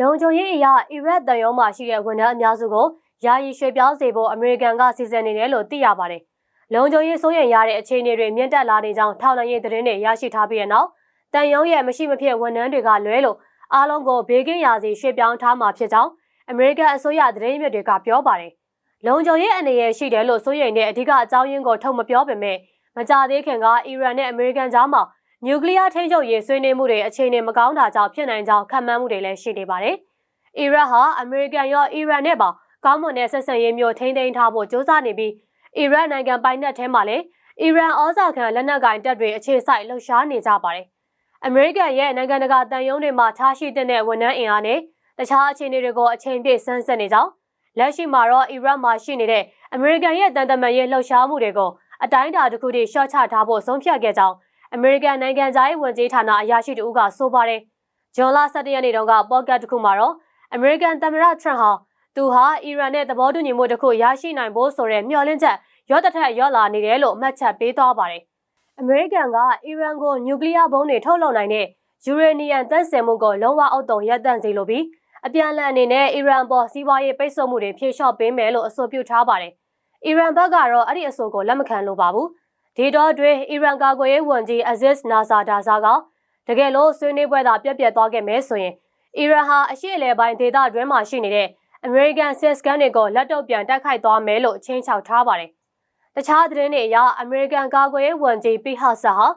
လုံခြုံရေးအရာအီရတ်တန်ရုံးမှာရှိတဲ့ဝန်ထမ်းအများစုကိုယာယီရွှေ့ပြောင်းစေဖို့အမေရိကန်ကစီစဉ်နေတယ်လို့သိရပါတယ်။လုံခြုံရေးစိုးရိမ်ရတဲ့အခြေအနေတွေမြင့်တက်လာနေကြောင်းထောက်လှမ်းရေးသတင်းတွေရရှိထားပြီးတဲ့နောက်တန်ရုံးရဲ့မရှိမဖြစ်ဝန်ထမ်းတွေကလွဲလို့အားလုံးကိုဘေးကင်းရာစီရွှေ့ပြောင်းထားမှာဖြစ်ကြောင်းအမေရိကန်အစိုးရသတင်းမြစ်တွေကပြောပါတယ်။လုံခြုံရေးအနေနဲ့ရှိတယ်လို့စိုးရိမ်တဲ့အဓိကအကြောင်းရင်းကိုထုတ်မပြောပေမဲ့မကြသေးခင်ကအီရန်နဲ့အမေရိကန်ကြားမှာ နျူကလ িয়ার ထိန်းချုပ်ရေးဆွေးနွေးမှုတွေအခြေအနေမကောင်းတာကြောင့်ဖြစ်နိုင်ကြောင်းခန့်မှန်းမှုတွေလည်းရှိနေပါတယ်။အီရတ်ဟာအမေရိကန်ရောအီရန်နဲ့ပါကောင်းမွန်တဲ့ဆက်ဆံရေးမျိုးထိန်းသိမ်းထားဖို့ကြိုးစားနေပြီးအီရတ်နိုင်ငံပိုင်နက်ထဲမှာလည်းအီရန်ဩဇာခံလက်နက်ကင်တပ်တွေအခြေစိုက်လှုပ်ရှားနေကြပါတယ်။အမေရိကန်ရဲ့နိုင်ငံတကာတန်ယုံတွေမှာထားရှိတဲ့ဝန်ထမ်းအင်အားနဲ့တခြားအခြေအနေတွေကိုအချိန်ပြည့်ဆန်းစစ်နေကြောင်းလက်ရှိမှာတော့အီရတ်မှာရှိနေတဲ့အမေရိကန်ရဲ့တန်တမန်ရေးလှုပ်ရှားမှုတွေကိုအတိုင်းအတာတစ်ခုတည်းရှော့ချထားဖို့ဆုံးဖြတ်ခဲ့ကြောင်း အမေရိကန်နိုင်ငံသားရေးဝန်ကြီးဌာနအရာရှိတဦးကဆိုပါတယ်။ဂျွန်လ17ရက်နေ့တုန်းကပေါ့ကတ်တစ်ခုမှာတော့အမေရိကန်သမ္မတထရန့်ဟာသူဟာအီရန်နဲ့သဘောတူညီမှုတစ်ခုရရှိနိုင်ဖို့ဆိုတဲ့မျှော်လင့်ချက်ရော့တထက်ရော့လာနေတယ်လို့မှတ်ချက်ပေးသွားပါတယ်။အမေရိကန်ကအီရန်ကိုနျူကလ িয়ার ဘုံးတွေထုတ်လုပ်နိုင်တဲ့ယူရေနီယံတပ်ဆင်မှုကိုလုံးဝအောက်တုံရပ်တန့်စေလိုပြီးအပြန်အလှန်အနေနဲ့အီရန်ပေါ်စီးပွားရေးပိတ်ဆို့မှုတွေဖြေလျှော့ပေးမယ်လို့အဆိုပြုထားပါတယ်။အီရန်ဘက်ကတော့အဲ့ဒီအဆိုကိုလက်မခံလိုပါဘူး။ ဒီတော့တွင်အီရန်ကာကွယ်ရေးဝန်ကြီးအဇစ်နာဆာဒါဇာကတကယ်လို့ဆွေးနွေးပွဲသာပြက်ပြက်သွားခဲ့မယ်ဆိုရင်အီရန်ဟာအရှေ့အလယ်ပိုင်းဒေသတွင်းမှာရှိနေတဲ့အမေရိကန်စစ်စကန်တွေကိုလက်တော့ပြန်တိုက်ခိုက်သွားမယ်လို့ချင်းချောက်ထားပါတယ်။တခြားသတင်းတွေအရအမေရိကန်ကာကွယ်ရေးဝန်ကြီးပီဟာဆာဟာ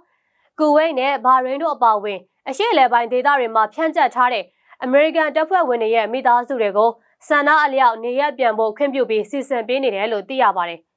ကူဝိတ်နဲ့ဘာရင်းတို့အပါအဝင်အရှေ့အလယ်ပိုင်းဒေသတွေမှာဖြန့်ကျက်ထားတဲ့အမေရိကန်တပ်ဖွဲ့ဝင်တွေရဲ့မိသားစုတွေကိုဆန္ဒအလျောက်နေရပြန်ဖို့ခွင့်ပြုပြီးစီစဉ်ပေးနေတယ်လို့သိရပါတယ်။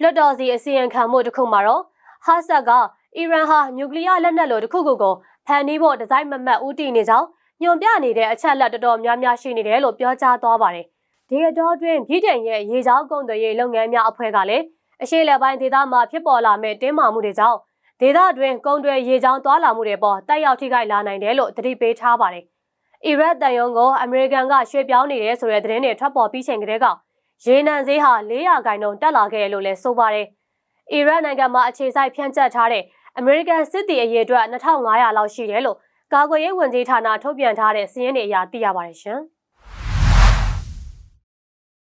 လွတ်တော်စီအစီရင်ခံမှုတစ်ခုမှာတော့ဟာဆတ်ကအီရန်ဟာနျူကလ িয়ার လက်နက်လိုတစ်ခုခုကိုဖန်တီးဖို့ဒီဇိုင်းမမတ်ဦးတည်နေကြောင်းညွန်ပြနေတဲ့အချက်လက်တော်တော်များများရှိနေတယ်လို့ပြောကြားသွားပါတယ်။ဒီအတော်တွင်ပြည်တိုင်ရဲ့ရေချောင်းကုန်သွယ်ရေးလုပ်ငန်းများအဖွဲ့ကလည်းအရှိလက်ပိုင်းဒေသမှာဖြစ်ပေါ်လာမဲ့တင်းမာမှုတွေကြောင့်ဒေသတွင်ကုန်သွယ်ရေချောင်းသွားလာမှုတွေပေါ်တက်ရောက်ထိခိုက်လာနိုင်တယ်လို့သတိပေးထားပါတယ်။အီရတ်တန်ယုံကိုအမေရိကန်ကရွှေ့ပြောင်းနေတယ်ဆိုတဲ့သတင်းတွေထွက်ပေါ်ပြီးချိန်ကတည်းက ရေနံဈေးဟာ400ခိုင်နှုန်းတက်လာခဲ့လို့လည်းဆိုပါတယ်။အီရတ်နိုင်ငံမှာအခြေစိုက်ဖြန့်ကျက်ထားတဲ့အမေရိကန်စစ်တီအရေးအတွက်2500လောက်ရှိတယ်လို့ကာကွယ်ရေးဝန်ကြီးဌာနထုတ်ပြန်ထားတဲ့စာရင်းတွေအရသိရပါတယ်ရှင်။